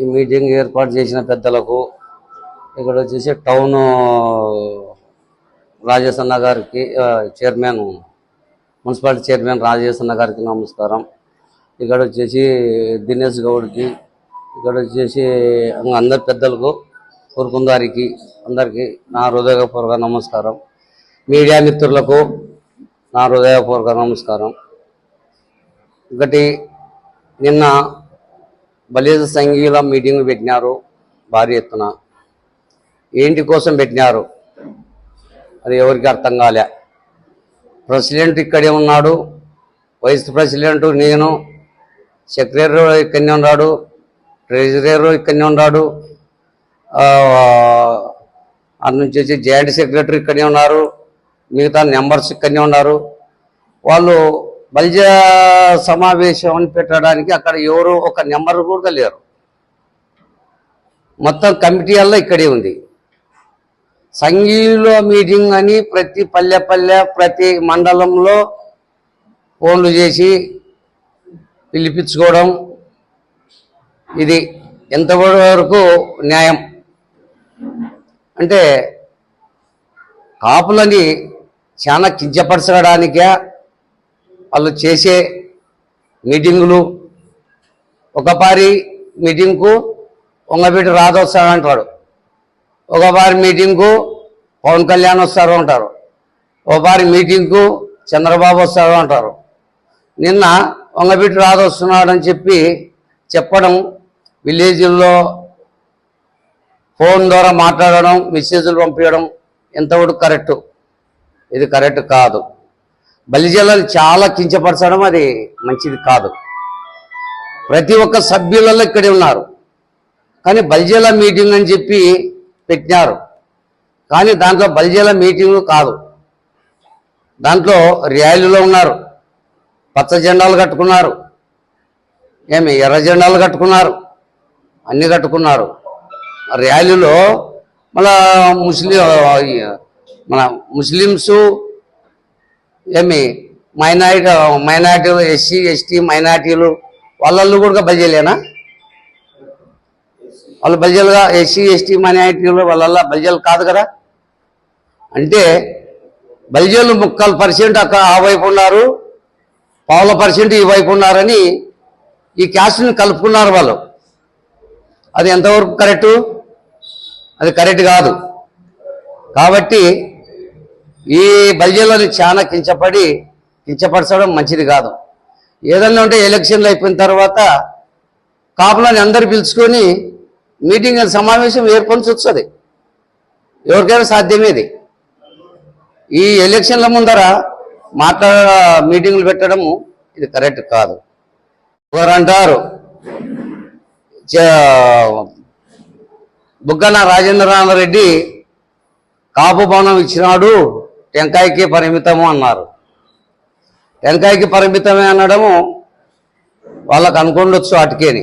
ఈ మీటింగ్ ఏర్పాటు చేసిన పెద్దలకు ఇక్కడ వచ్చేసి టౌన్ రాజేశన్న గారికి చైర్మన్ మున్సిపాలిటీ చైర్మన్ రాజేశన్న గారికి నమస్కారం. ఇక్కడ వచ్చేసి దినేష్ గౌడ్కి ఇక్కడ వచ్చేసి అందరి పెద్దలకు కోరుకుందారికి అందరికీ నా హృదయపూర్వక నమస్కారం. మీడియా మిత్రులకు నా హృదయపూర్వక నమస్కారం. ఒకటి నిన్న బలిజ సంఘీల మీటింగ్ పెట్టినారు భారీ ఎత్తున. ఏంటి కోసం పెట్టినారు? అది ఎవరికి అర్థం కాలే. ప్రెసిడెంట్ ఇక్కడే ఉన్నాడు వైస్ ప్రెసిడెంట్ నేను సెక్రటరీ ఇక్కడనే ఉన్నాడు ట్రెజరర్ ఇక్కడనే ఉన్నాడు ఆ, అటు నుంచి వచ్చి జాయింట్ సెక్రటరీ ఇక్కడనే ఉన్నారు మిగతా నెంబర్స్ ఇక్కడనే ఉన్నారు. వాళ్ళు బలిజ సమావేశం అని పెట్టడానికి అక్కడ ఎవరు ఒక నెంబర్ కూడా లేరు. మొత్తం కమిటీ వల్ల ఇక్కడే ఉంది. సంఘీలో మీటింగ్ అని ప్రతి పల్లె పల్లె ప్రతి మండలంలో ఫోన్లు చేసి పిలిపించుకోవడం ఇది ఎంతవరకు న్యాయం? అంటే కాపులని చాలా కించపరచడానికే వాళ్ళు చేసే మీటింగులు ఒకపారి మీటింగ్కు వంగబెట్టి రాదొస్తాడంటాడు వస్తాడంటాడు ఒకపారి మీటింగ్కు పవన్ కళ్యాణ్ వస్తారు అంటారు. ఒకపారి మీటింగ్కు చంద్రబాబు వస్తారు అంటారు. నిన్న ఉంగపీట రాధ వస్తున్నాడని చెప్పి చెప్పడం విలేజ్ల్లో ఫోన్ ద్వారా మాట్లాడడం మెసేజ్లు పంపించడం ఎంతవరకు కరెక్టు? ఇది కరెక్ట్ కాదు. బలిజలను చాలా కించపరచడం అది మంచిది కాదు. ప్రతి ఒక్క సభ్యులలో ఇక్కడే ఉన్నారు. కానీ బలిజల మీటింగ్ అని చెప్పి పెట్టినారు. కానీ దాంట్లో బలిజల మీటింగ్ కాదు. దాంట్లో ర్యాలీలో ఉన్నారు. పచ్చ జెండాలు కట్టుకున్నారు. ఏమి ఎర్ర జెండాలు కట్టుకున్నారు. అన్ని కట్టుకున్నారు. ర్యాలీలో మళ్ళా ముస్లిం మన ముస్లిమ్స్ ఏమి? మైనారిటీ మైనార్టీలు ఎస్సీ ఎస్టీ మైనార్టీలు వాళ్ళల్లో కూడా బలిజలేనా? వాళ్ళు బలిజలుగా ఎస్సీ ఎస్టీ మైనార్టీలు వాళ్ళ బలిజలు కాదు కదా? అంటే బలిజలు ముక్కలు పర్సెంట్ అక్కడ ఆ వైపు ఉన్నారు పావుల పర్సెంట్ ఈ వైపు ఉన్నారని ఈ క్యాస్ట్ని కలుపుకున్నారు వాళ్ళు. అది ఎంతవరకు కరెక్టు? అది కరెక్ట్ కాదు. కాబట్టి ఈ బల్జీలని చాలా కించపడి కించపరచడం మంచిది కాదు. ఏదన్నా ఉంటే ఎలక్షన్లు అయిపోయిన తర్వాత కాపులని అందరు పిలుచుకొని మీటింగ్ సమావేశం ఏర్పరచొస్తుంది ఎవరికైనా సాధ్యమేది ఈ ఎలక్షన్ల ముందర మాట్లాడ మీటింగ్లు పెట్టడము ఇది కరెక్ట్ కాదు. ఒకరు అంటారు? చ- బుగ్గన రాజేంద్రనాథ రెడ్డి కాపు భవనం ఇచ్చినాడు టెంకాయకి పరిమితము అన్నారు. టెంకాయకి పరిమితమే అనడము వాళ్ళకు అనుకుండొచ్చు అటుకేని.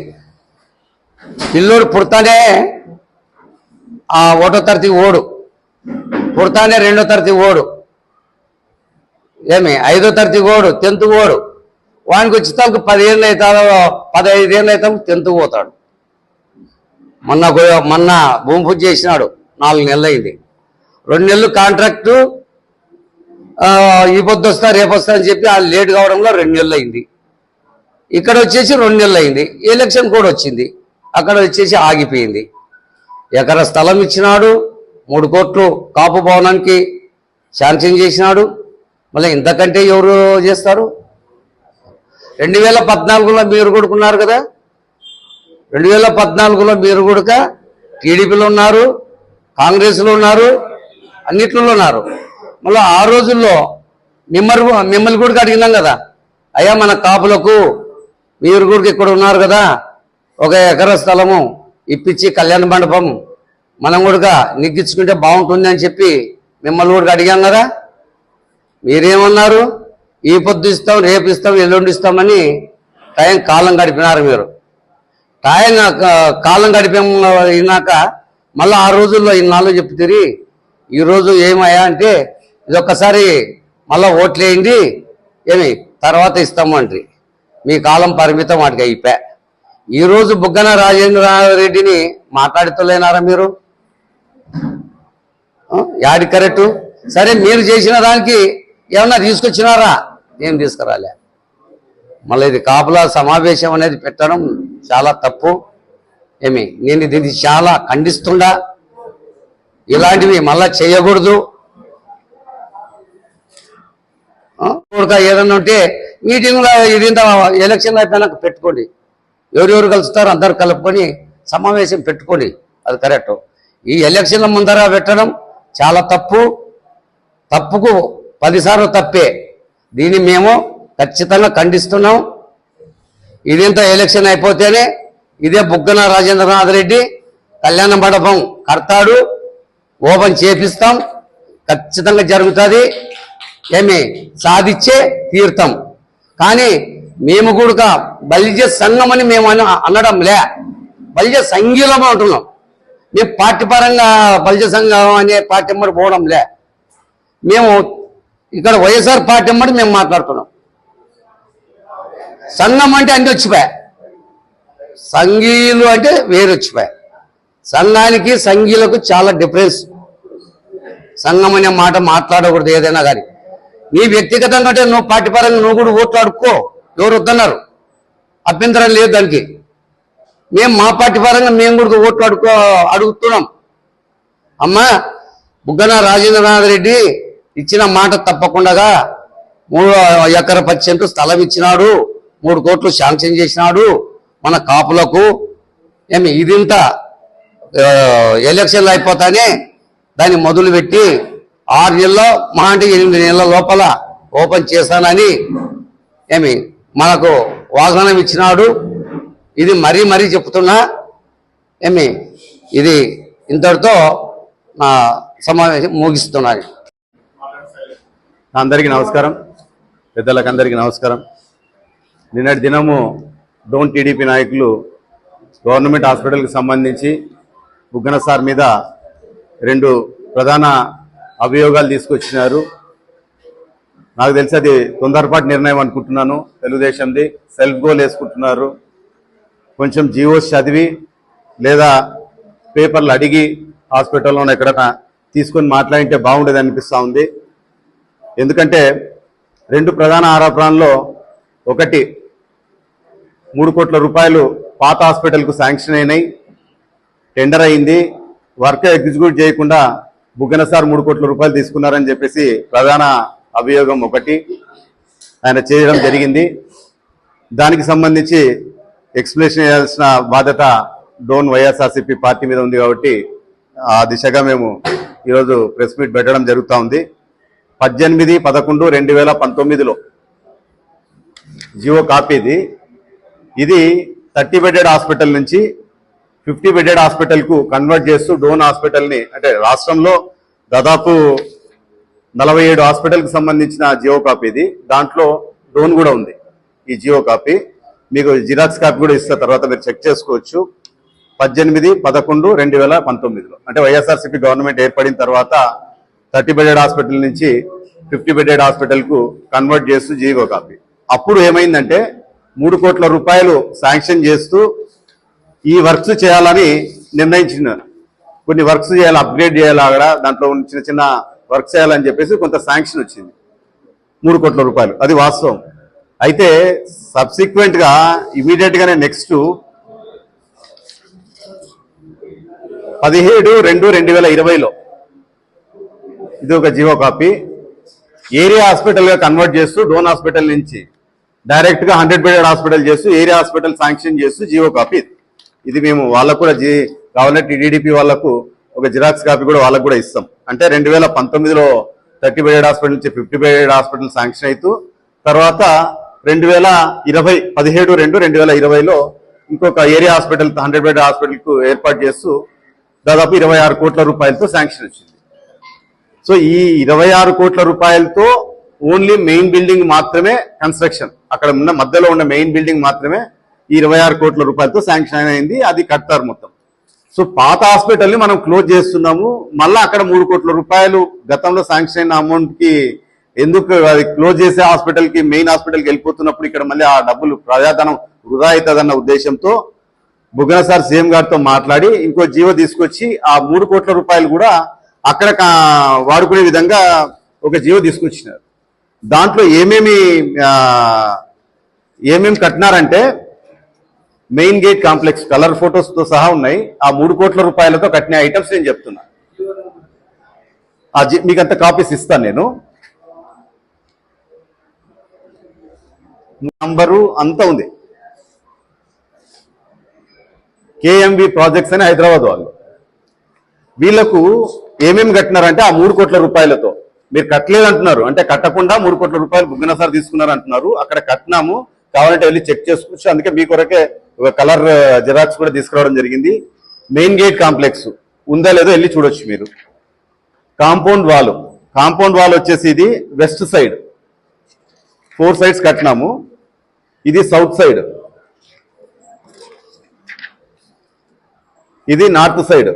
పిల్లోడు పుడతానే ఆ ఒకటో తరగతి ఓడు. పుడతానే రెండో తరగతి ఓడు. ఏమి? ఐదో తరగతి ఓడు టెన్త్ ఓడు. వానికి వచ్చి తనకు పదిహేను అవుతాడో పదహైదు ఏళ్ళు అవుతాము టెన్త్ పోతాడు. మొన్న మొన్న భూమి పూజ చేసినాడు. నాలుగు నెలలు అయింది రెండు నెలలు కాంట్రాక్టు ఈ పొద్దు వస్తా రేపు వస్తా అని చెప్పి వాళ్ళు లేట్ కావడంలో రెండు నెలలు అయింది. ఇక్కడ వచ్చేసి రెండు నెలలు అయింది. ఎలక్షన్ కూడా వచ్చింది. అక్కడ వచ్చేసి ఆగిపోయింది. ఎకర స్థలం ఇచ్చినాడు మూడు కోట్లు కాపు భవనానికి శాంక్షన్ చేసినాడు. మళ్ళీ ఇంతకంటే ఎవరు చేస్తారు? రెండు వేల పద్నాలుగులో మీరు కొడుకున్నారు కదా? రెండు వేల పద్నాలుగులో మీరు కూడా టీడీపీలో ఉన్నారు కాంగ్రెస్లో ఉన్నారు అన్నిట్లో ఉన్నారు. మళ్ళీ ఆ రోజుల్లో మిమ్మల్ని మిమ్మల్ని కూడా అడిగినాం కదా. అయ్యా మన కాపులకు మీరు కూడా ఇక్కడ ఉన్నారు కదా. ఒక ఎకర స్థలము ఇప్పించి కళ్యాణ మండపం మనం కూడా నిగ్గించుకుంటే బాగుంటుంది అని చెప్పి మిమ్మల్ని కూడా అడిగాం కదా. మీరేమన్నారు? ఈ పొద్దు ఇస్తాం రేపు ఇస్తాం ఎల్లుండి ఇస్తామని టైం కాలం గడిపినారు మీరు. టైం కాలం గడిపినాక మళ్ళీ ఆ రోజుల్లో ఇన్నాళ్ళు చెప్తుంది ఈ ఈరోజు ఏమయ్యా అంటే ఇది ఒక్కసారి మళ్ళీ ఓట్లేయండి ఏమి తర్వాత ఇస్తామండ్రి మీ కాలం పరిమితం వాటికి అయిపోయా. ఈరోజు బుగ్గన రాజేంద్ర రెడ్డిని మాట్లాడుతలేనారా మీరు? యాడి కరెక్టు సరే మీరు చేసిన దానికి ఏమన్నా తీసుకొచ్చినారా? ఏం తీసుకురాలే. మళ్ళీ ఇది కాపుల సమావేశం అనేది పెట్టడం చాలా తప్పు. ఏమి నేను దీన్ని చాలా ఖండిస్తుండా. ఇలాంటివి మళ్ళా చేయకూడదు. ఇంకా ఏదన్నా ఉంటే మీటింగ్లో ఇదింత ఎలక్షన్ అయిపోయినాక పెట్టుకోండి. ఎవరెవరు కలుస్తారో అందరు కలుపుకొని సమావేశం పెట్టుకోండి. అది కరెక్ట్ ఈ ఎలక్షన్ల ముందర పెట్టడం చాలా తప్పు. తప్పుకు పదిసార్లు తప్పే. దీన్ని మేము ఖచ్చితంగా ఖండిస్తున్నాం. ఇదింత ఎలక్షన్ అయిపోతేనే ఇదే బుగ్గన రాజేంద్రనాథ్ రెడ్డి కళ్యాణ మండపం కడతాడు. ఓపెన్ చేపిస్తాం. ఖచ్చితంగా జరుగుతుంది. ఏమి సాధించే తీర్థం. కానీ మేము కూడా బలిజ సంఘం అని మేము అనడం లే. బలిజ సంఘీలం అంటున్నాం. మేము పార్టీ పరంగా బలిజ సంఘం అనే పార్టీ మరి పోవడం లే. మేము ఇక్కడ వైఎస్ఆర్ పార్టీ ఎమ్మడి మేము మాట్లాడుతున్నాం. సంఘం అంటే అన్ని వచ్చిపోయా సంఘీయులు అంటే వేరు వచ్చిపోయా సంఘానికి సంఘీలకు చాలా డిఫరెన్స్. సంఘం అనే మాట మాట్లాడకూడదు ఏదైనా కానీ. నీ వ్యక్తిగతంగా అంటే నువ్వు పార్టీ పరంగా నువ్వు కూడా ఓట్లు అడుక్కో ఎవరు వద్దన్నారు? అభ్యంతరం లేదు దానికి. మేము మా పార్టీ పరంగా మేము కూడా ఓట్లు అడుక్కో అడుగుతున్నాం. అమ్మా బుగ్గన రాజేంద్రనాథ్ రెడ్డి ఇచ్చిన మాట తప్పకుండా మూడు ఎకర పది సెంట్లు స్థలం ఇచ్చినాడు. మూడు కోట్లు శాంక్షన్ చేసినాడు మన కాపులకు. ఏమి ఇదింత ఎలక్షన్లు అయిపోతానే దాన్ని మొదలు పెట్టి ఆరు నెలల్లో మా అంటే ఎనిమిది నెలల లోపల ఓపెన్ చేశానని ఏమి మనకు వాగ్దానం ఇచ్చినాడు. ఇది మరీ మరీ చెప్తున్నా ఏమి ఇది ఇంతటితో నా సమావేశం ముగిస్తున్నాను అందరికీ నమస్కారం. పెద్దలకు అందరికీ నమస్కారం. నిన్నటి దినము డోన్ టీడీపీ నాయకులు గవర్నమెంట్ హాస్పిటల్కి సంబంధించి బుగ్గన సార్ మీద రెండు ప్రధాన అభియోగాలు తీసుకొచ్చినారు. నాకు తెలిసి అది తొందరపాటు నిర్ణయం అనుకుంటున్నాను. తెలుగుదేశంది సెల్ఫ్ గోల్ వేసుకుంటున్నారు. కొంచెం జీవోస్ చదివి లేదా పేపర్లు అడిగి హాస్పిటల్లో ఎక్కడైనా తీసుకొని మాట్లాడింటే బాగుండేది అనిపిస్తూ ఉంది. ఎందుకంటే రెండు ప్రధాన ఆరోపణల్లో ఒకటి మూడు కోట్ల రూపాయలు పాత హాస్పిటల్కు శాంక్షన్ అయినాయి. టెండర్ అయింది. వర్క్ ఎగ్జిక్యూట్ చేయకుండా బుగ్గన సార్ మూడు కోట్ల రూపాయలు తీసుకున్నారని చెప్పేసి ప్రధాన అభియోగం ఒకటి ఆయన చేయడం జరిగింది. దానికి సంబంధించి ఎక్స్ప్లెనేషన్ చేయాల్సిన బాధ్యత డోన్ వైఎస్ఆర్సీపీ పార్టీ మీద ఉంది కాబట్టి ఆ దిశగా మేము ఈరోజు ప్రెస్ మీట్ పెట్టడం జరుగుతూ ఉంది. పద్దెనిమిది పదకొండు రెండు వేల పంతొమ్మిదిలో జియో కాపీది. ఇది థర్టీ బెడెడ్ హాస్పిటల్ నుంచి ఫిఫ్టీ బెడెడ్ హాస్పిటల్కు కన్వర్ట్ చేస్తూ డోన్ హాస్పిటల్ని అంటే రాష్ట్రంలో దాదాపు నలభై ఏడు హాస్పిటల్కి సంబంధించిన జియో కాపీ ఇది. దాంట్లో డోన్ కూడా ఉంది ఈ జియో కాపీ. మీకు జిరాక్స్ కాపీ కూడా ఇస్తే తర్వాత మీరు చెక్ చేసుకోవచ్చు. పద్దెనిమిది పదకొండు రెండు వేల పంతొమ్మిదిలో. అంటే వైఎస్ఆర్సీపీ గవర్నమెంట్ ఏర్పడిన తర్వాత థర్టీ బెడెడ్ హాస్పిటల్ నుంచి ఫిఫ్టీ బెడెడ్ హాస్పిటల్కు కన్వర్ట్ చేస్తూ జీవో కాపీ. అప్పుడు ఏమైందంటే మూడు కోట్ల రూపాయలు శాంక్షన్ చేస్తూ ఈ వర్క్స్ చేయాలని నిర్ణయించిన కొన్ని వర్క్స్ చేయాలి అప్గ్రేడ్ చేయాలి అక్కడ దాంట్లో చిన్న చిన్న వర్క్స్ చేయాలని చెప్పేసి కొంత శాంక్షన్ వచ్చింది. మూడు కోట్ల రూపాయలు. అది వాస్తవం. అయితే సబ్సిక్వెంట్గా ఇమీడియట్గానే నెక్స్ట్ పదిహేడు రెండు రెండు వేల ఇరవైలో ఇది ఒక జీవో కాపీ. ఏరియా హాస్పిటల్గా కన్వర్ట్ చేస్తూ డోన్ హాస్పిటల్ నుంచి డైరెక్ట్గా హండ్రెడ్ బెడెడ్ హాస్పిటల్ చేస్తూ ఏరియా హాస్పిటల్ శాంక్షన్ చేస్తూ జీవో కాపీ ఇది. మేము వాళ్ళకు కూడా జీ కావాలంటే టీడీపీ వాళ్ళకు ఒక జిరాక్స్ కాపీ కూడా వాళ్ళకు కూడా ఇస్తాం అంటే రెండు వేల పంతొమ్మిదిలో థర్టీ బెడెడ్ హాస్పిటల్ నుంచి ఫిఫ్టీ బెడెడ్ హాస్పిటల్ శాంక్షన్ అవుతూ తర్వాత రెండు వేల ఇరవై పదిహేడు రెండు రెండు వేల ఇరవైలో ఇంకొక ఏరియా హాస్పిటల్ హండ్రెడ్ బెడ్ హాస్పిటల్కు ఏర్పాటు చేస్తూ దాదాపు ఇరవై ఆరు కోట్ల రూపాయలతో శాంక్షన్ వచ్చింది సో ఈ ఇరవై ఆరు కోట్ల రూపాయలతో ఓన్లీ మెయిన్ బిల్డింగ్ మాత్రమే కన్స్ట్రక్షన్ అక్కడ ఉన్న మధ్యలో ఉన్న మెయిన్ బిల్డింగ్ మాత్రమే ఈ ఇరవై ఆరు కోట్ల రూపాయలతో శాంక్షన్ అయింది అది కడతారు మొత్తం. సో పాత హాస్పిటల్ని మనం క్లోజ్ చేస్తున్నాము. మళ్ళీ అక్కడ మూడు కోట్ల రూపాయలు గతంలో శాంక్షన్ అయిన అమౌంట్కి ఎందుకు అది క్లోజ్ చేసే హాస్పిటల్కి మెయిన్ హాస్పిటల్కి వెళ్ళిపోతున్నప్పుడు ఇక్కడ మళ్ళీ ఆ డబ్బులు ప్రజాధనం వృధా అవుతుందన్న ఉద్దేశంతో బుగ్గన సార్ సీఎం గారితో మాట్లాడి ఇంకో జీవో తీసుకొచ్చి ఆ మూడు కోట్ల రూపాయలు కూడా అక్కడ వాడుకునే విధంగా ఒక జీవో తీసుకొచ్చినారు. దాంట్లో ఏమేమి ఏమేమి కట్టినారంటే మెయిన్ గేట్ కాంప్లెక్స్ కలర్ ఫొటోస్తో సహా ఉన్నాయి. ఆ మూడు కోట్ల రూపాయలతో కట్టిన ఐటమ్స్ నేను చెప్తున్నా. మీకు అంత కాపీస్ ఇస్తాను నేను. నంబరు అంతా ఉంది. కేఎంవి ప్రాజెక్ట్స్ అని హైదరాబాద్ వాళ్ళు. వీళ్ళకు ఏమేమి కట్టినారంటే ఆ మూడు కోట్ల రూపాయలతో. మీరు కట్టలేదు అంటున్నారు అంటే కట్టకుండా మూడు కోట్ల రూపాయలు బుగ్గన సార్ తీసుకున్నారు అంటున్నారు అక్కడ కట్టినాము. కావాలంటే వెళ్ళి చెక్ చేసుకోవచ్చు అందుకే మీ కొరకే ఒక కలర్ జిరాక్స్ కూడా తీసుకురావడం జరిగింది. మెయిన్ గేట్ కాంప్లెక్స్ ఉందా లేదో వెళ్ళి చూడొచ్చు మీరు. కాంపౌండ్ వాల్ కాంపౌండ్ వాల్ వచ్చేసి ఇది వెస్ట్ సైడ్. ఫోర్ సైడ్స్ కట్టినాము. ఇది సౌత్ సైడ్. ఇది నార్త్ సైడ్.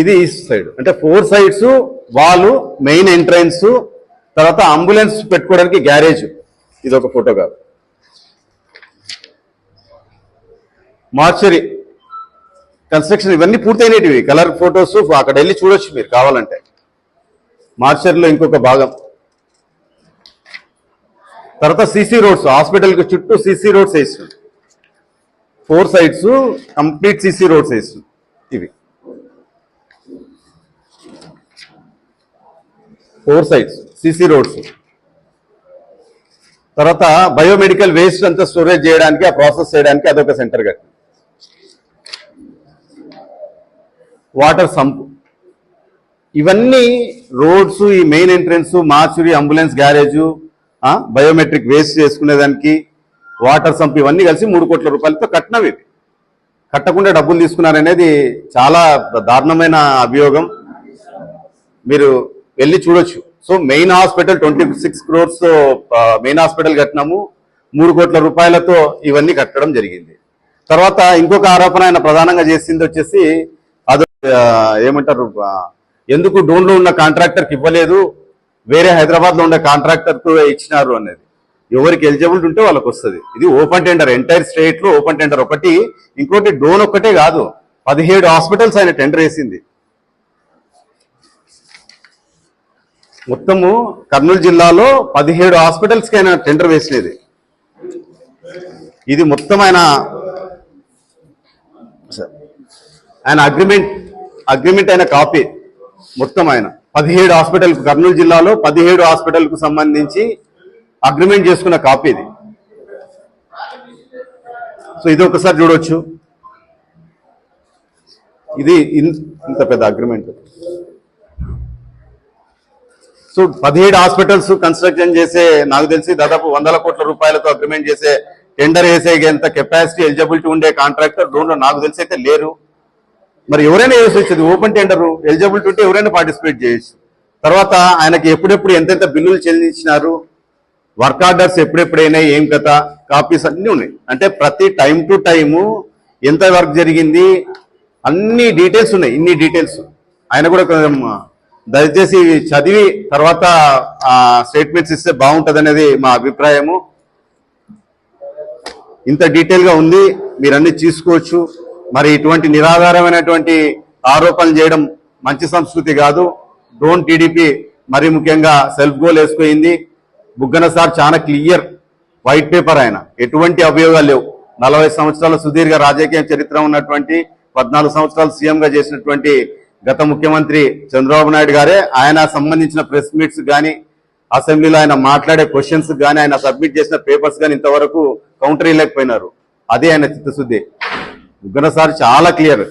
ఇది ఈస్ట్ సైడ్. అంటే ఫోర్ సైడ్స్ వాళ్ళు మెయిన్ ఎంట్రన్స్ తర్వాత అంబులెన్స్ పెట్టుకోవడానికి గ్యారేజ్. ఇది ఒక ఫోటో కాదు. మార్చరీ. కన్స్ట్రక్షన్ ఇవన్నీ పూర్తయినవి కలర్ ఫొటోస్ అక్కడ వెళ్ళి చూడొచ్చు మీరు కావాలంటే. మార్చరీలో ఇంకొక భాగం. తర్వాత సిసి రోడ్స్ హాస్పిటల్కి చుట్టూ సిసి రోడ్స్ వేస్తుంది. Four sides complete CC roads వేస్తుంది ఇవి. Four sides CC roads. తర్వాత బయోమెడికల్ వేస్ట్ అంతా స్టోరేజ్ చేయడానికి ఆ ప్రాసెస్ చేయడానికి అదొక సెంటర్ కట్టి వాటర్ సంప్. ఇవన్నీ రోడ్స్ ఈ main entrance mortuary ambulance garage biometric waste చేసుకునేదానికి water sump ఇవన్నీ కలిసి మూడు కోట్ల రూపాయలతో కట్టినవి ఇవి. కట్టకుండా డబ్బులు తీసుకున్నారనేది చాలా దారుణమైన అభియోగం. మీరు వెళ్ళి చూడొచ్చు. So main hospital twenty six crores main hospital కట్టినాము. మూడు కోట్ల రూపాయలతో ఇవన్నీ కట్టడం జరిగింది. తర్వాత ఇంకొక ఆరోపణ ఆయన ప్రధానంగా చేసింది వచ్చేసి అది ఏమంటారు ఎందుకు డోన్లో ఉన్న కాంట్రాక్టర్కి ఇవ్వలేదు వేరే హైదరాబాద్లో ఉన్న ఉండే కాంట్రాక్టర్ ఇచ్చినారు అనేది. ఎవరికి ఎలిజిబుల్ ఉంటే వాళ్ళకి వస్తుంది. ఇది ఓపెన్ టెండర్ ఎంటైర్ స్టేట్లో ఓపెన్ టెండర్ ఒకటి ఇంకోటి డోన్ ఒక్కటే కాదు. పదిహేడు హాస్పిటల్స్ ఆయన టెండర్ వేసింది. మొత్తము కర్నూలు జిల్లాలో పదిహేడు హాస్పిటల్స్కి ఆయన టెండర్ వేసినది. ఇది మొత్తం ఆయన ఆయన అగ్రిమెంట్ అగ్రిమెంట్ అయిన కాపీ మొత్తం ఆయన. పదిహేడు హాస్పిటల్ కర్నూలు జిల్లాలో పదిహేడు హాస్పిటల్కు సంబంధించి అగ్రిమెంట్ చేసుకున్న కాపీ ఇది. సో ఇది ఒకసారి చూడవచ్చు ఇది ఇంత పెద్ద అగ్రిమెంట్. సో పదిహేడు హాస్పిటల్స్ కన్స్ట్రక్షన్ చేసే నాకు తెలిసి దాదాపు వందల కోట్ల రూపాయలతో అగ్రిమెంట్ చేసే టెండర్ వేసే ఎంత కెపాసిటీ ఎలిజిబిలిటీ ఉండే కాంట్రాక్టర్లో నాకు తెలిసి అయితే లేరు. మరి ఎవరైనా వేసి వచ్చేది ఓపెన్ టెండర్ ఎలిజిబిలిటీ ఉంటే ఎవరైనా పార్టిసిపేట్ చేయొచ్చు. తర్వాత ఆయనకి ఎప్పుడెప్పుడు ఎంతెంత బిల్లులు చెల్లించినారు వర్క్ ఆర్డర్స్ ఎప్పుడెప్పుడైనా ఏం కథ కాపీస్ అన్నీ ఉన్నాయి. అంటే ప్రతి టైం టు టైము ఎంత వర్క్ జరిగింది అన్ని డీటెయిల్స్ ఉన్నాయి ఇన్ని డీటెయిల్స్ ఆయన కూడా కొంచెం దయచేసి ఇవి చదివి తర్వాత స్టేట్మెంట్స్ ఇస్తే బాగుంటుంది అనేది మా అభిప్రాయము. ఇంత డీటెయిల్గా ఉంది మీరు చూసుకోవచ్చు. తీసుకోవచ్చు మరి ఇటువంటి నిరాధారమైనటువంటి ఆరోపణలు చేయడం మంచి సంస్కృతి కాదు. డోన్ టీడీపీ మరి ముఖ్యంగా సెల్ఫ్ గోల్ వేసుకుంది బుగ్గన సార్ చాలా క్లియర్ వైట్ పేపర్ ఆయన. ఎటువంటి అభియోగాలు లేవు. నలభై సంవత్సరాల సుదీర్ఘ రాజకీయ చరిత్ర ఉన్నటువంటి పద్నాలుగు సంవత్సరాలు సీఎంగా చేసినటువంటి గత ముఖ్యమంత్రి చంద్రబాబు నాయుడు గారే ఆయన సంబంధించిన ప్రెస్ మీట్స్ కానీ అసెంబ్లీలో ఆయన మాట్లాడే క్వశ్చన్స్ కానీ ఆయన సబ్మిట్ చేసిన పేపర్స్ కానీ ఇంతవరకు కౌంటర్ ఇవ్వలేకపోయినారు. అదే ఆయన చిత్తశుద్ధి. బుగ్గన సార్ చాలా క్లియర్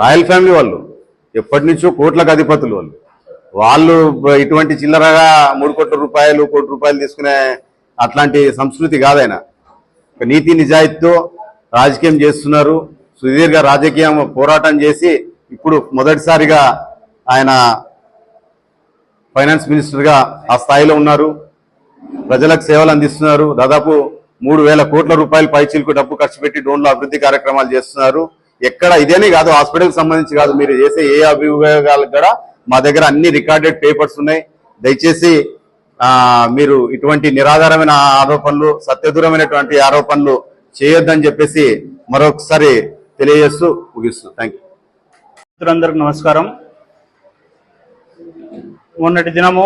రాయల్ ఫ్యామిలీ వాళ్ళు ఎప్పటి నుంచో కోట్లకు అధిపతులు వాళ్ళు. వాళ్ళు ఇటువంటి చిల్లరగా మూడు కోట్ల రూపాయలు కోటి రూపాయలు తీసుకునే అట్లాంటి సంస్కృతి కాదైనా. నీతి నిజాయితీతో రాజకీయం చేస్తున్నారు. సుదీర్ఘ రాజకీయం పోరాటం చేసి ఇప్పుడు మొదటిసారిగా ఆయన ఫైనాన్స్ మినిస్టర్గా ఆ స్థాయిలో ఉన్నారు. ప్రజలకు సేవలు అందిస్తున్నారు. దాదాపు మూడు వేల కోట్ల రూపాయలు పైచీలకు డబ్బు ఖర్చు పెట్టి డ్రోన్లో అభివృద్ధి కార్యక్రమాలు చేస్తున్నారు. ఎక్కడ ఇదేనే కాదు హాస్పిటల్కి సంబంధించి కాదు మీరు చేసే ఏ అభియోగాలకు కూడా మా దగ్గర అన్ని రికార్డెడ్ పేపర్స్ ఉన్నాయి. దయచేసి మీరు ఇటువంటి నిరాధారమైన ఆరోపణలు సత్యదూరమైనటువంటి ఆరోపణలు చేయొద్దని చెప్పేసి మరొకసారి తెలియజేస్తూ ముగిస్తూ థ్యాంక్ యూ మిత్రులందరికీ నమస్కారం. మొన్నటి దినము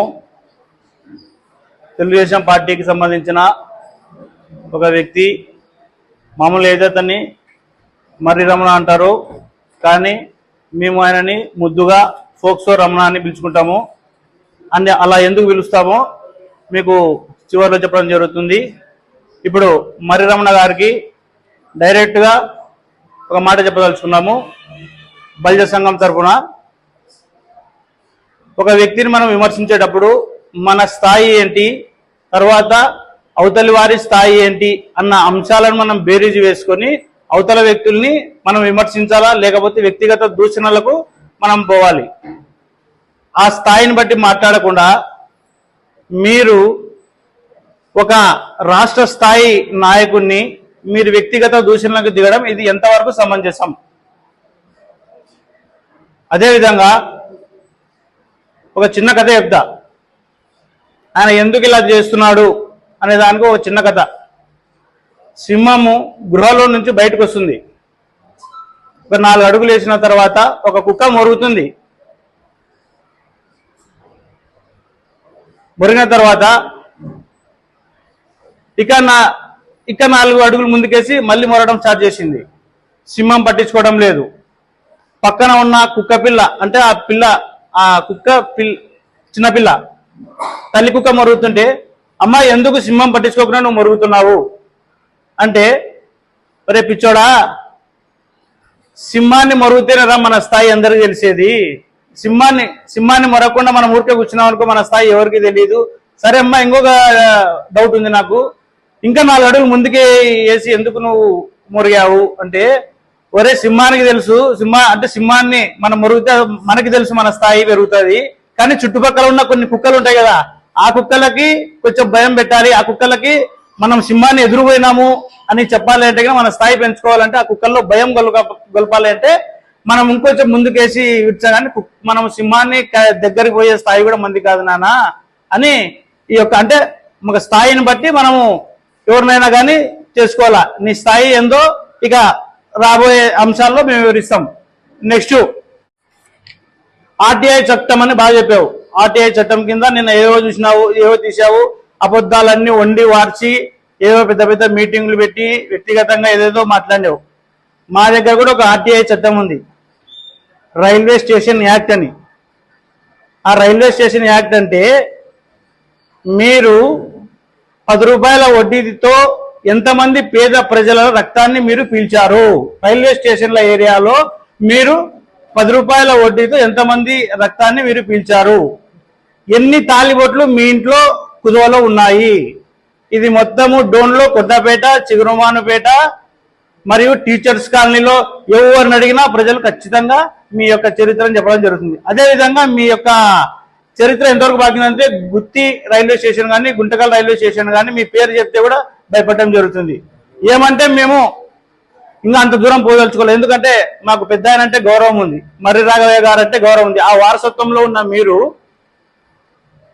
తెలుగుదేశం పార్టీకి సంబంధించిన ఒక వ్యక్తి మామూలు ఏదైతే మర్రి రమణ అంటారు. కానీ మేము ఆయనని ముద్దుగా ఫోక్సో రమణ అని పిలుచుకుంటాము. అని అలా ఎందుకు పిలుస్తామో మీకు చివరిలో చెప్పడం జరుగుతుంది. ఇప్పుడు మర్రి రమణ గారికి డైరెక్ట్గా ఒక మాట చెప్పదలుచుకున్నాము. బలిజ సంఘం తరఫున ఒక వ్యక్తిని మనం విమర్శించేటప్పుడు మన స్థాయి ఏంటి తర్వాత అవతలి వారి స్థాయి ఏంటి అన్న అంశాలను మనం బేరీజు వేసుకొని అవతల వ్యక్తుల్ని మనం విమర్శించాలా లేకపోతే వ్యక్తిగత దూషణలకు మనం పోవాలి. ఆ స్థాయిని బట్టి మాట్లాడకుండా మీరు ఒక రాష్ట్ర స్థాయి నాయకుడిని మీరు వ్యక్తిగత దూషణలకు దిగడం ఇది ఎంతవరకు సమంజసం? అదేవిధంగా ఒక చిన్న కథ చెప్తా. ఆయన ఎందుకు ఇలా చేస్తున్నాడు అనే దానికి ఒక చిన్న కథ. సింహము గృహలో నుంచి బయటకు వస్తుంది ఒక నాలుగు అడుగులు వేసిన తర్వాత ఒక కుక్క మొరుగుతుంది. మొరిగిన తర్వాత ఇక నా ఇంకా నాలుగు అడుగులు ముందుకేసి మళ్ళీ మొరడం స్టార్ట్ చేసింది. సింహం పట్టించుకోవడం లేదు. పక్కన ఉన్న కుక్క పిల్ల అంటే ఆ పిల్ల ఆ కుక్క పిల్ల చిన్నపిల్ల తల్లి కుక్క మరుగుతుంటే అమ్మ ఎందుకు సింహం పట్టించుకోకుండా నువ్వు మరుగుతున్నావు? అంటే ఒరే పిచ్చోడా సింహాన్ని మరుగుతేనేరా మన స్థాయి అందరికీ తెలిసేది. సింహాన్ని సింహాన్ని మరవకుండా మనం ఊరికే కూర్చున్నాం అనుకో మన స్థాయి ఎవరికి తెలియదు సరే అమ్మా ఇంకొక డౌట్ ఉంది నాకు. ఇంకా నాలుగు అడుగులు ముందుకే వేసి ఎందుకు నువ్వు మురిగావు అంటే ఒరే సింహానికి తెలుసు సింహ అంటే సింహాన్ని మనం మురిగితే మనకి తెలుసు మన స్థాయి పెరుగుతుంది కానీ చుట్టుపక్కల ఉన్న కొన్ని కుక్కలు ఉంటాయి కదా ఆ కుక్కలకి కొంచెం భయం పెట్టాలి ఆ కుక్కలకి మనం సింహాన్ని ఎదురుపోయినాము అని చెప్పాలి అంటే మన స్థాయి పెంచుకోవాలంటే ఆ కుక్కల్లో భయం గొలక గొలపాలి అంటే మనం ఇంకొంచెం ముందుకేసి ఇచ్చా కానీ మనం సింహాన్ని దగ్గరికి పోయే స్థాయి కూడా మంది కాదు నానా అని ఈ యొక్క అంటే ఒక స్థాయిని బట్టి మనము ఎవరినైనా కానీ చేసుకోవాలా? నీ స్థాయి ఏందో ఇక రాబోయే అంశాల్లో మేము వివరిస్తాం. నెక్స్ట్ ఆర్టీఐ చట్టం అని బాగా చెప్పావు. ఆర్టీఐ చట్టం కింద నిన్న ఏవో చూసినావు ఏవో తీసావు అబద్ధాలన్నీ వండి వార్చి ఏవో పెద్ద పెద్ద మీటింగ్లు పెట్టి వ్యక్తిగతంగా ఏదేదో మాట్లాడావు మా దగ్గర కూడా ఒక ఆర్టీఐ చట్టం ఉంది. రైల్వే స్టేషన్ యాక్ట్ అని. ఆ రైల్వే స్టేషన్ యాక్ట్ అంటే మీరు పది రూపాయల వడ్డీతో ఎంతమంది పేద ప్రజల రక్తాన్ని మీరు పీల్చారు? రైల్వే స్టేషన్ల ఏరియాలో మీరు పది రూపాయల వడ్డీతో ఎంతమంది రక్తాన్ని మీరు పీల్చారు? ఎన్ని తాలిబొట్లు మీ ఇంట్లో కుదువలో ఉన్నాయి? ఇది మొత్తము డోన్లో కొత్తపేట చిగురుమానుపేట మరియు టీచర్స్ కాలనీలో ఎవరిని అడిగినా ప్రజలు ఖచ్చితంగా మీ యొక్క చరిత్రను చెప్పడం జరుగుతుంది. అదేవిధంగా మీ యొక్క చరిత్ర ఎంతవరకు బాగిందంటే గుత్తి రైల్వే స్టేషన్ కానీ గుంటకల్ రైల్వే స్టేషన్ కానీ మీ పేరు చెప్తే కూడా భయపడటం జరుగుతుంది. ఏమంటే మేము ఇంకా అంత దూరం పోదలుచుకోలేదు. ఎందుకంటే మాకు పెద్ద ఆయన అంటే గౌరవం ఉంది. మర్రి రాఘవయ్య గారు అంటే గౌరవం ఉంది. ఆ వారసత్వంలో ఉన్న మీరు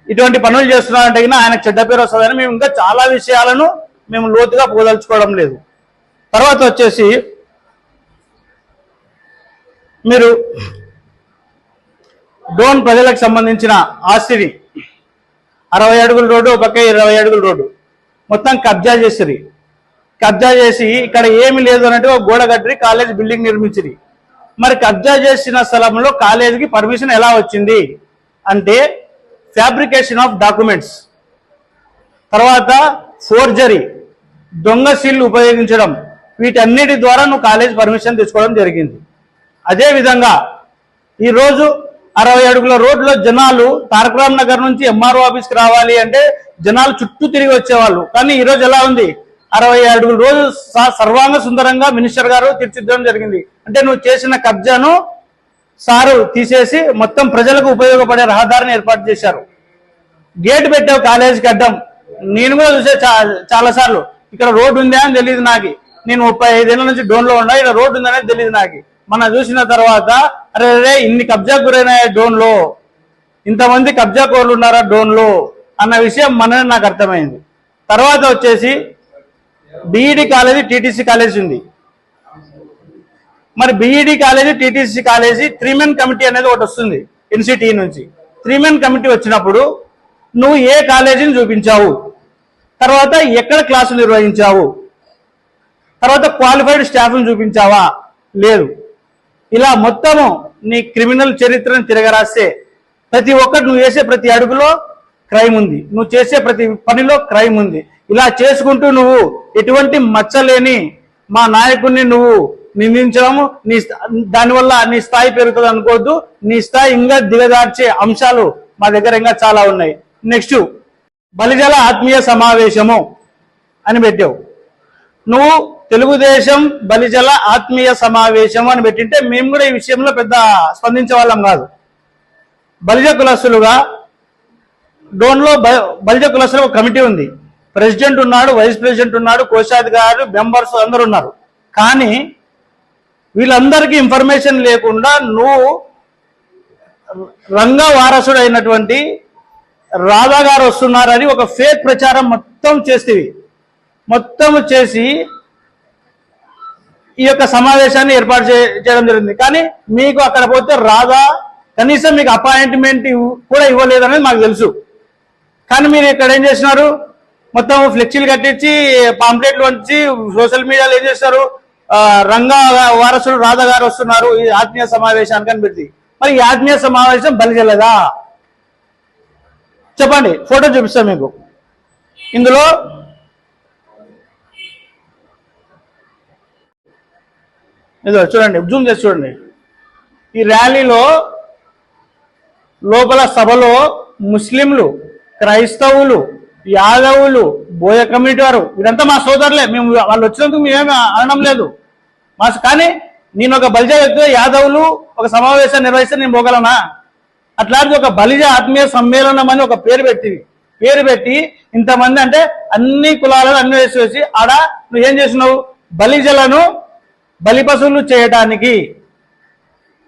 ఇటువంటి పనులు చేస్తున్నారంటే గిన ఆయన చెడ్డ పేరు వస్తుందని మేము ఇంకా చాలా విషయాలను మేము లోతుగా పోదలుచుకోవడం లేదు. తర్వాత వచ్చేసి మీరు డోన్ ప్రజలకు సంబంధించిన ఆస్తిని అరవై అడుగుల రోడ్డు ఒక పక్క ఇరవై అడుగుల రోడ్డు. మొత్తం కబ్జా చేసిరి కబ్జా చేసి ఇక్కడ ఏమి లేదు అన్నట్టు ఒక గోడ కట్టి కాలేజ్ బిల్డింగ్ నిర్మించిరి మరి కబ్జా చేసిన స్థలంలో కాలేజీకి పర్మిషన్ ఎలా వచ్చింది అంటే ఫ్యాబ్రికేషన్ ఆఫ్ డాక్యుమెంట్స్. తర్వాత ఫోర్జరీ దొంగ సీల్ ఉపయోగించడం వీటన్నిటి ద్వారా నువ్వు కాలేజ్ పర్మిషన్ తీసుకోవడం జరిగింది. అదే విధంగా అరవై అడుగుల రోడ్లో జనాలు తారకరామ్ నగర్ నుంచి ఎంఆర్ఓ ఆఫీస్కి రావాలి అంటే జనాలు చుట్టూ తిరిగి వచ్చేవాళ్ళు. కానీ ఈ రోజు ఎలా ఉంది? అరవై అడుగుల రోజు స- సర్వాంగ సుందరంగా మినిస్టర్ గారు తీర్చిదిద్దడం జరిగింది. అంటే నువ్వు చేసిన కబ్జాను సారు తీసేసి మొత్తం ప్రజలకు ఉపయోగపడే రహదారిని ఏర్పాటు చేశారు. గేట్ పెట్టావు కాలేజీకి అడ్డం. నేను కూడా చూసే చాలాసార్లు చాలా సార్లు ఇక్కడ రోడ్డు ఉందా? అని తెలియదు నాకు. నేను ముప్పై ఐదేళ్ళ నుంచి డోన్లో ఉన్నా ఇక్కడ రోడ్డు ఉందనేది తెలియదు నాకు. మన చూసిన తర్వాత అరే రే ఇన్ని కబ్జా గురైన డోన్లో ఇంతమంది కబ్జా కోర్లు ఉన్నారా డోన్లో అన్న విషయం మననే నాకు అర్థమైంది. తర్వాత వచ్చేసి బీఈడి కాలేజీ టీటీసీ కాలేజీ ఉంది. మరి BEd college TTC college three men committee అనేది ఒకటి వస్తుంది ఎన్సిటీ నుంచి. త్రీ మెన్ కమిటీ వచ్చినప్పుడు నువ్వు ఏ కాలేజీని చూపించావు? తర్వాత ఎక్కడ క్లాసులు నిర్వహించావు? తర్వాత క్వాలిఫైడ్ స్టాఫ్ను చూపించావా? లేదు. ఇలా మొత్తము నీ క్రిమినల్ చరిత్రను తిరగరాస్తే ప్రతి ఒక్కటి నువ్వు వేసే ప్రతి అడుగులో క్రైమ్ ఉంది. నువ్వు చేసే ప్రతి పనిలో క్రైమ్ ఉంది. ఇలా చేసుకుంటూ నువ్వు ఎటువంటి మచ్చలేని మా నాయకుడిని నువ్వు నిందించడము నీ దానివల్ల నీ స్థాయి పెరుగుతుంది అనుకోవద్దు. నీ స్థాయి ఇంకా దిగజార్చే అంశాలు మా దగ్గర ఇంకా చాలా ఉన్నాయి. నెక్స్ట్ బలిజల ఆత్మీయ సమావేశము అని పెట్టావు. నువ్వు తెలుగుదేశం బలిజల ఆత్మీయ సమావేశం అని పెట్టింటే మేము కూడా ఈ విషయంలో పెద్ద స్పందించే వాళ్ళం కాదు. బలిజ కులస్తులుగా డోన్లో బలిజ కులస్తులు ఒక కమిటీ ఉంది. ప్రెసిడెంట్ ఉన్నాడు వైస్ ప్రెసిడెంట్ ఉన్నాడు కోశాధికారులు మెంబర్స్ అందరు ఉన్నారు. కానీ వీళ్ళందరికీ ఇన్ఫర్మేషన్ లేకుండా నువ్వు రంగ వారసుడు అయినటువంటి రాధా గారు వస్తున్నారని ఒక ఫేక్ ప్రచారం మొత్తం చేస్తేవి. మొత్తం చేసి ఈ యొక్క సమావేశాన్ని ఏర్పాటు చేయడం జరిగింది. కానీ మీకు అక్కడ పోతే రాదా కనీసం మీకు అపాయింట్మెంట్ కూడా కూడా ఇవ్వలేదనేది మాకు తెలుసు. కానీ మీరు ఇక్కడ ఏం చేసినారు? మొత్తం ఫ్లెక్సీలు కట్టించి పాంప్లెట్లు వంచి సోషల్ మీడియాలో ఏం చేస్తారు రంగా వారసుడు రాధా గారు వస్తున్నారు ఈ ఆత్మీయ సమావేశానికి అని పెట్టి. మరి ఈ ఆత్మీయ సమావేశం బలిజలేదా చెప్పండి ఫోటో చూపిస్తాం మీకు. ఇందులో ఇదో చూడండి జూమ్ చేసి చూడండి. ఈ ర్యాలీలో లోపల సభలో ముస్లింలు క్రైస్తవులు యాదవులు బోయ కమ్యూనిటీ వారు వీరంతా మా సోదరులే. మేము వాళ్ళు వచ్చినందుకు మేమేమి అనడం లేదు. మా కానీ నేను ఒక బలిజ వ్యక్తి యాదవులు ఒక సమావేశం నిర్వహిస్తే నేను పోగలనా? అట్లాంటి ఒక బలిజ ఆత్మీయ సమ్మేళనం అని ఒక పేరు పెట్టి పేరు పెట్టి ఇంతమంది అంటే అన్ని కులాలను అన్ని వేసి ఆడ నువ్వు ఏం చేసినావు బలిజలను బలిపశువులు చేయటానికి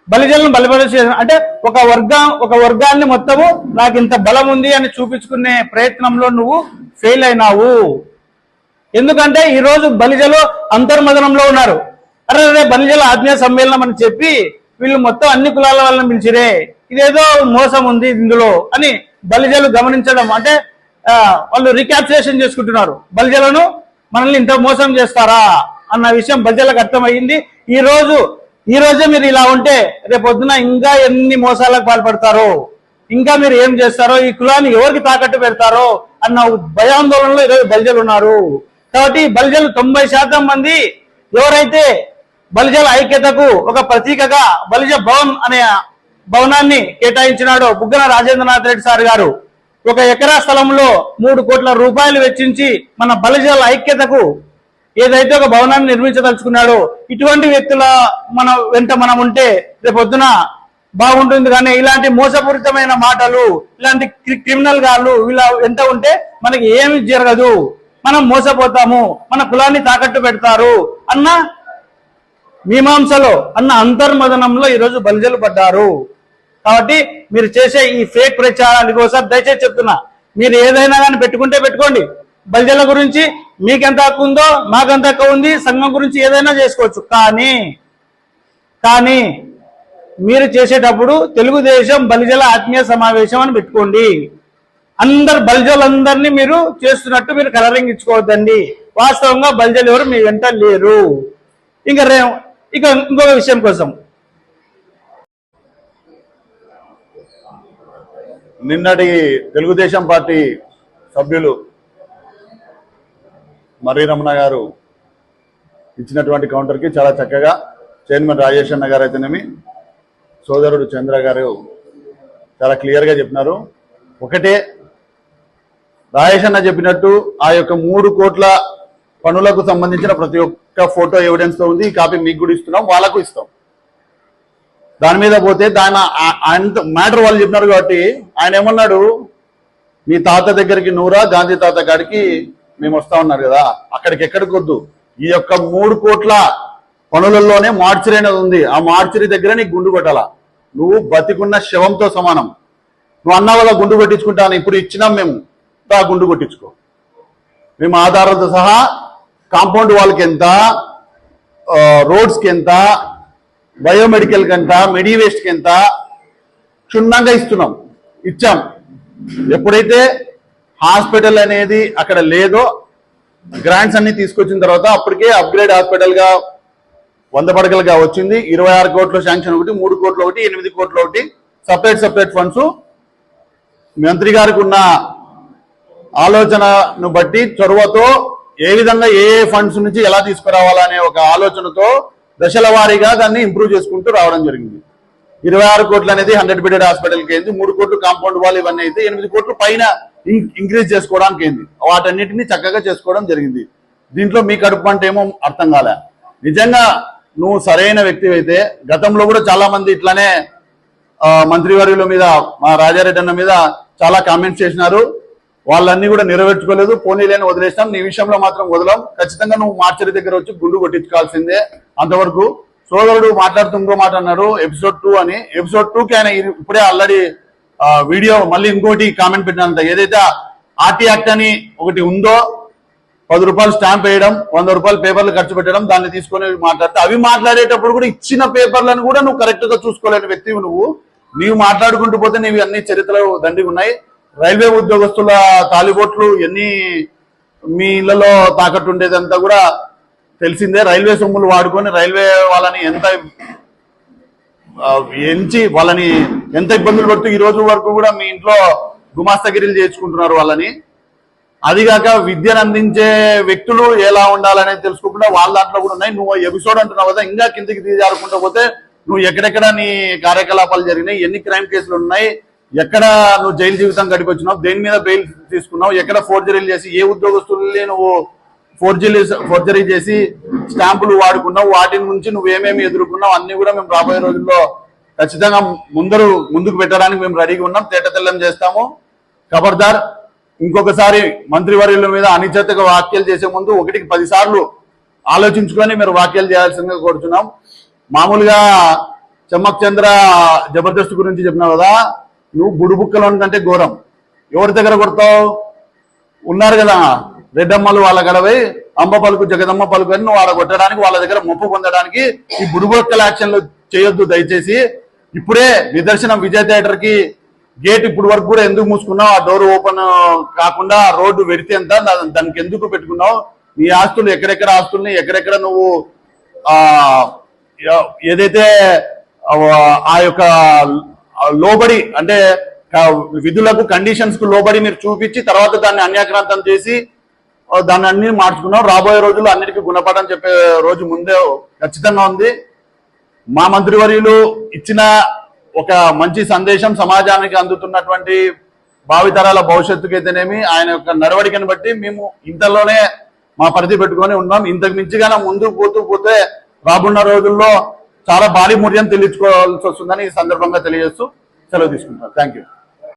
బలిజలను బలిపశువులు చేయడం అంటే ఒక వర్గం ఒక వర్గాన్ని మొత్తము నాకు ఇంత బలం ఉంది అని చూపించుకునే ప్రయత్నంలో నువ్వు ఫెయిల్ అయినావు. ఎందుకంటే ఈరోజు బలిజలు అంతర్మదనంలో ఉన్నారు. అరే రే బలిజల ఆత్మీయ సమ్మేళనం అని చెప్పి వీళ్ళు మొత్తం అన్ని కులాల వాళ్ళని పిలిచిరే. ఇదేదో మోసం ఉంది ఇందులో అని బలిజలు గమనించడం అంటే వాళ్ళు రికాప్చులేషన్ చేసుకుంటున్నారు. బలిజలను మనల్ని ఇంత మోసం చేస్తారా? అన్న విషయం ప్రజలకు అర్థమయ్యింది. ఈ రోజు ఈ రోజే మీరు ఇలా ఉంటే రేపొద్దున ఇంకా ఎన్ని మోసాలకు పాల్పడతారో ఇంకా మీరు ఏం చేస్తారో ఈ కులాన్ని ఎవరికి తాకట్టు పెడతారో అన్న భయాందోళనలో ఈరోజు బలిజలు ఉన్నారు. కాబట్టి బలిజలు తొంభై శాతం మంది ఎవరైతే బలిజల ఐక్యతకు ఒక ప్రతీకగా బలిజ భవన్ అనే భవనాన్ని కేటాయించినాడో బుగ్గన రాజేంద్రనాథ్ రెడ్డి సార్ గారు ఒక ఎకరా స్థలంలో మూడు కోట్ల రూపాయలు వెచ్చించి మన బలిజల ఐక్యతకు ఏదైతే ఒక భవనాన్ని నిర్మించదలుచుకున్నాడో ఇటువంటి వ్యక్తుల మన వెంట మనం ఉంటే రేపొద్దున బాగుంటుంది. కానీ ఇలాంటి మోసపూరితమైన మాటలు ఇలాంటి క్రి- క్రిమినల్ గాళ్ళు ఇలా ఎంత ఉంటే మనకి ఏమి జరగదు. మనం మోసపోతాము. మన కులాన్ని తాకట్టు పెడతారు. అన్న మీమాంసలో అన్న అంతర్మదనంలో ఈరోజు బలిజలు పడ్డారు. కాబట్టి మీరు చేసే ఈ ఫేక్ ప్రచారానికి ఒకసారి దయచేసి చెప్తున్నా మీరు ఏదైనా కానీ పెట్టుకుంటే పెట్టుకోండి. బలిజల గురించి మీకెంత హక్కు ఉందో మాకెంత హక్కు ఉంది సంఘం గురించి ఏదైనా చేసుకోవచ్చు. కానీ కానీ మీరు చేసేటప్పుడు తెలుగుదేశం బలిజల ఆత్మీయ సమావేశం అని పెట్టుకోండి. అందరు బలిజలందరినీ మీరు చేస్తున్నట్టు మీరు కలరింగ్ ఇచ్చుకోవద్దండి. వాస్తవంగా బలిజలు ఎవరు మీ వెంట లేరు. ఇంకా రే ఇక ఇంకొక విషయం కోసం. నిన్నటి తెలుగుదేశం పార్టీ సభ్యులు మర్రి రమణ గారు ఇచ్చినటువంటి కౌంటర్కి చాలా చక్కగా చైర్మన్ రాజేష్ అన్న గారు అయితేనేమి సోదరుడు చంద్ర గారు చాలా క్లియర్గా చెప్పినారు. ఒకటే రాజేష్ అన్న చెప్పినట్టు ఆ యొక్క మూడు కోట్ల పనులకు సంబంధించిన ప్రతి ఒక్క ఫోటో ఎవిడెన్స్తో ఉంది. ఈ కాపీ మీకు కూడా ఇస్తున్నాం వాళ్ళకు ఇస్తాం. దాని మీద పోతే దాని ఆయన మ్యాటర్ వాళ్ళు చెప్పినారు కాబట్టి ఆయన ఏమన్నాడు మీ తాత దగ్గరికి నూరా గాంధీ తాత కాడికి మేము వస్తా ఉన్నారు కదా అక్కడికి ఎక్కడికి వద్దు. ఈ యొక్క మూడు కోట్ల పనులలోనే మార్చిరి అనేది ఉంది. ఆ మార్చరీ దగ్గర నీకు గుండు కొట్టాలా? నువ్వు బతికున్న శవంతో సమానం. నువ్వు అన్నా వల్ల గుండు కొట్టించుకుంటాను ఇప్పుడు ఇచ్చినాం మేము. తా గుండు కొట్టించుకో. మేము ఆధారాలతో సహా కాంపౌండ్ వాళ్ళకి ఎంత రోడ్స్కి ఎంత బయోమెడికల్కి ఎంత మెడివేస్ట్కి ఎంత క్షుణ్ణంగా ఇస్తున్నాం. ఇచ్చాం. ఎప్పుడైతే హాస్పిటల్ అనేది అక్కడ లేదో గ్రాంట్స్ అన్ని తీసుకొచ్చిన తర్వాత అప్పటికే అప్గ్రేడ్ హాస్పిటల్గా వంద పడకలుగా వచ్చింది. ఇరవై ఆరు కోట్ల శాంక్షన్ ఒకటి మూడు కోట్ల ఒకటి ఎనిమిది కోట్ల ఒకటి. Separate separate funds. మంత్రి గారికి ఉన్న ఆలోచనను బట్టి చొరవతో ఏ విధంగా ఏ ఏ ఫండ్స్ నుంచి ఎలా తీసుకురావాలనే ఒక ఆలోచనతో దశల వారీగా దాన్ని ఇంప్రూవ్ చేసుకుంటూ రావడం జరిగింది. ఇరవై ఆరు కోట్లు అనేది హండ్రెడ్ బెడెడ్ హాస్పిటల్కి అయింది. మూడు కోట్లు కాంపౌండ్ వాల్ ఇవన్నీ అయితే ఎనిమిది కోట్లు పైన ఇంక్రీజ్ చేసుకోవడానికి అయింది వాటన్నిటిని చక్కగా చేసుకోవడం జరిగింది. దీంట్లో మీ కడుపు అంటే ఏమో అర్థం కాలే. నిజంగా నువ్వు సరైన వ్యక్తి అయితే గతంలో కూడా చాలా మంది ఇట్లానే మంత్రివర్యుల మీద మా రాజారెడ్డి అన్న మీద చాలా కామెంట్స్ చేసినారు. వాళ్ళన్నీ కూడా నెరవేర్చుకోలేదు. పోనీలేని వదిలేసినాం. నీ విషయంలో మాత్రం వదలం. ఖచ్చితంగా నువ్వు మార్చరి దగ్గర వచ్చి గుండు కొట్టించుకోవాల్సిందే అంతవరకు. సోదరుడు మాట్లాడుతూ ఇంకో మాట అన్నారు ఎపిసోడ్ టూ అని. ఎపిసోడ్ టూకి ఆయన ఇప్పుడే ఆల్రెడీ వీడియో మళ్ళీ ఇంకోటి కామెంట్ పెట్టినంత. ఏదైతే ఆర్టీ యాక్ట్ అని ఒకటి ఉందో పది రూపాయలు స్టాంప్ వేయడం వంద రూపాయలు పేపర్లు ఖర్చు పెట్టడం దాన్ని తీసుకొని మాట్లాడితే అవి మాట్లాడేటప్పుడు కూడా ఇచ్చిన పేపర్లను కూడా నువ్వు కరెక్ట్గా చూసుకోలేని వ్యక్తివి నువ్వు. నీవు మాట్లాడుకుంటూ పోతే నీవి అన్ని చరిత్రలు దండిగా ఉన్నాయి. రైల్వే ఉద్యోగస్తుల తాలిబోట్లు ఎన్ని మీ ఇళ్ళలో తాకట్టు ఉండేదంతా కూడా తెలిసిందే. రైల్వే సొమ్ములు వాడుకొని రైల్వే వాళ్ళని ఎంత ఎంచి వాళ్ళని ఎంత ఇబ్బందులు పడుతూ ఈ రోజు వరకు కూడా మీ ఇంట్లో గుమాస్తగిరీలు చేర్చుకుంటున్నారు వాళ్ళని. అదిగాక విద్యను అందించే వ్యక్తులు ఎలా ఉండాలనేది తెలుసుకోకుండా వాళ్ళ దాంట్లో కూడా ఉన్నాయి. నువ్వు ఎపిసోడ్ అంటున్నావు కదా ఇంకా కిందికి దిగజారుకుంటూ పోతే నువ్వు ఎక్కడెక్కడ నీ కార్యకలాపాలు జరిగినాయి ఎన్ని క్రైమ్ కేసులు ఉన్నాయి ఎక్కడ నువ్వు జైలు జీవితం గడిపొచ్చినావు దేని మీద బెయిల్ తీసుకున్నావు ఎక్కడ ఫోర్జరీలు చేసి ఏ ఉద్యోగస్తుల్ని నువ్వు ఫోర్జరీ ఫోర్జరీ చేసి స్టాంపులు వాడుకున్నావు వాటి నుంచి నువ్వు ఏమేమి ఎదుర్కొన్నావు అన్ని కూడా మేము రాబోయే రోజుల్లో ఖచ్చితంగా ముందరు ముందుకు పెట్టడానికి మేము రెడీగా ఉన్నాం. తేటతెల్లం చేస్తాము. ఖబర్దార్ ఇంకొకసారి మంత్రివర్యుల మీద అనిశ్చితగా వ్యాఖ్యలు చేసే ముందు ఒకటికి పదిసార్లు ఆలోచించుకొని మీరు వ్యాఖ్యలు చేయాల్సిందిగా కోరుతున్నాం మామూలుగా చెమ్మక్ చంద్ర జబర్దస్త్ గురించి చెప్పినావు కదా నువ్వు బుడుబుక్కలో కంటే ఘోరం. ఎవరి దగ్గర కొడతావు? ఉన్నారు కదా రెడ్డమ్మలు వాళ్ళ గడవై అంబ పలుకు జగదమ్మ పలుకు అని నువ్వు వాళ్ళ కొట్టడానికి వాళ్ళ దగ్గర ముప్పు పొందడానికి ఈ బుడుబుక్కల యాక్షన్లు చేయొద్దు దయచేసి. ఇప్పుడే నిదర్శనం విజయ్ థియేటర్కి గేట్ ఇప్పుడు వరకు కూడా ఎందుకు మూసుకున్నావు? ఆ డోర్ ఓపెన్ కాకుండా రోడ్డు వెడితే ఎంత? దానికి ఎందుకు పెట్టుకున్నావు? నీ ఆస్తులు ఎక్కడెక్కడ ఆస్తుల్ని ఎక్కడెక్కడ నువ్వు ఆ ఏదైతే ఆ- యొక్క లోబడి అంటే విధులకు కండిషన్స్కు లోబడి మీరు చూపించి తర్వాత దాన్ని అన్యాక్రాంతం చేసి దాన్ని అన్ని మార్చుకున్నాం రాబోయే రోజుల్లో అన్నిటికీ గుణపాఠం చెప్పే రోజు ముందే ఖచ్చితంగా ఉంది. మా మంత్రివర్యులు ఇచ్చిన ఒక మంచి సందేశం సమాజానికి అందుతున్నటువంటి భావితరాల భవిష్యత్తుకి అయితేనేమి ఆయన యొక్క నడవడికను బట్టి మేము ఇంతలోనే మా పరిధి పెట్టుకొని ఉన్నాం. ఇంతకు మించిగానే ముందుకు పోతూ పోతే రాబోన్న రోజుల్లో చాలా భారీ మూల్యం తెలియచుకోవాల్సి వస్తుందని ఈ సందర్భంగా తెలియజేస్తూ సెలవు తీసుకుంటాను థ్యాంక్ యూ